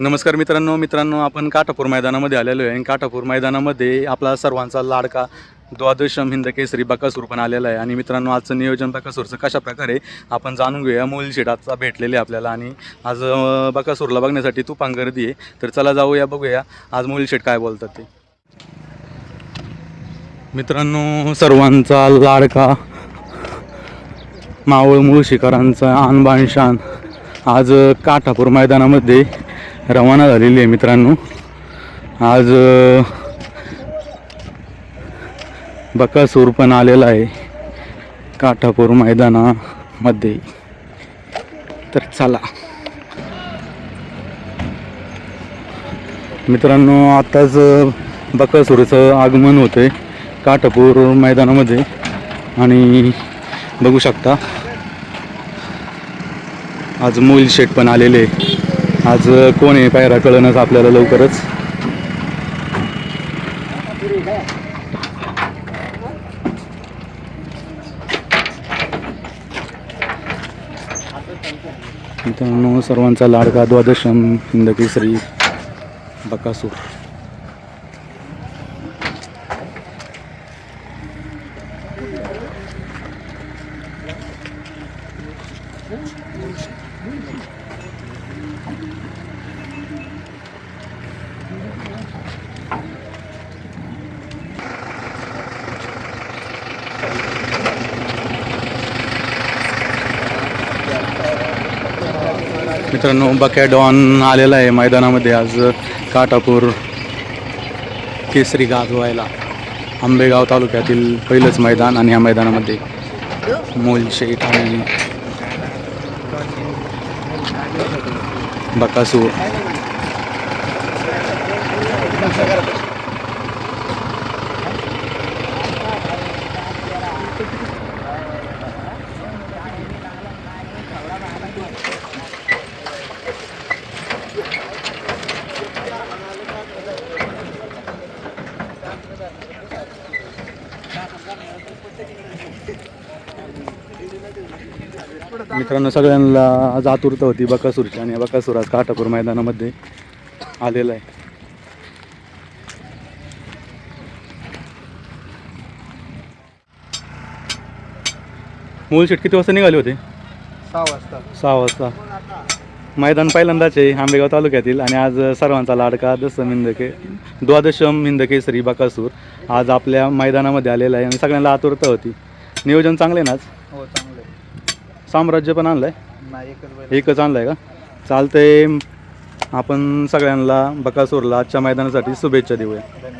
नमस्कार मित्रांनो मित्रांनो आपण काठापूर मैदानामध्ये आलेलो आहे आणि काठापूर मैदानामध्ये आपला सर्वांचा लाडका द्वादशम हिंद केसरी बकासूर पण आलेला आहे. आणि मित्रांनो आजचं नियोजन बकासूरचं कशा प्रकारे आपण जाणून घेऊया. मूल शेटाचा भेटलेले आहे आपल्याला आणि आज बकासूरला बघण्यासाठी तुफान गर्दी आहे. तर चला जाऊया बघूया. आज मूल शेट काय बोलतात ते. मित्रांनो सर्वांचा लाडका मावळ मुळशीकरांचा आणबाण शान आज काठापूर मैदानामध्ये रवाना झालेली आहे मित्रांनो. आज बकासूर पण आलेला आहे. काठापूर मैदानामध्ये. तर चला. मित्रांनो आत्ताच बकासूरचं आगमन होतं आहे काठापूर मैदानामध्ये. आणि बघू शकता आज मोईल शेट पण आलेले आहे. आज कोण आहे पायरा कळणच आपल्याला लवकरच. मित्रांनो सर्वांचा लाडका द्वादशम हिंद बकासूर. मित्रांनो बक्या डॉन आलेला आहे मैदानामध्ये आज काटापूर केसरी गाजवायला. आंबेगाव तालुक्यातील पहिलंच मैदान आणि या मैदानामध्ये मोल शेठ आणि बकासूर मित्रांनो सगळ्यांना आज आतुरता होती. बकासूरची आणि बकासूर आज काटापूर मैदानामध्ये आलेला आहे. मूल शेट किती वाजता निघाले होते? सहा वाजता. सहा वाजता. मैदान पहिल्यांदाच आहे आंबेगाव तालुक्यातील आणि आज सर्वांचा लाडका दशम हिंदके द्वादशम हिंदके श्री बकासूर आज आपल्या मैदानामध्ये आलेला आहे आणि सगळ्यांना आतुरता होती. नियोजन चांगले ना आज? हो चांगलं साम्राज्य पण आणलं आहे नाही एकच बैल. एकच आणलं आहे का? चालतंय. आपण सगळ्यांना बकासूरला आजच्या मैदानासाठी शुभेच्छा देऊया. धन्यवाद.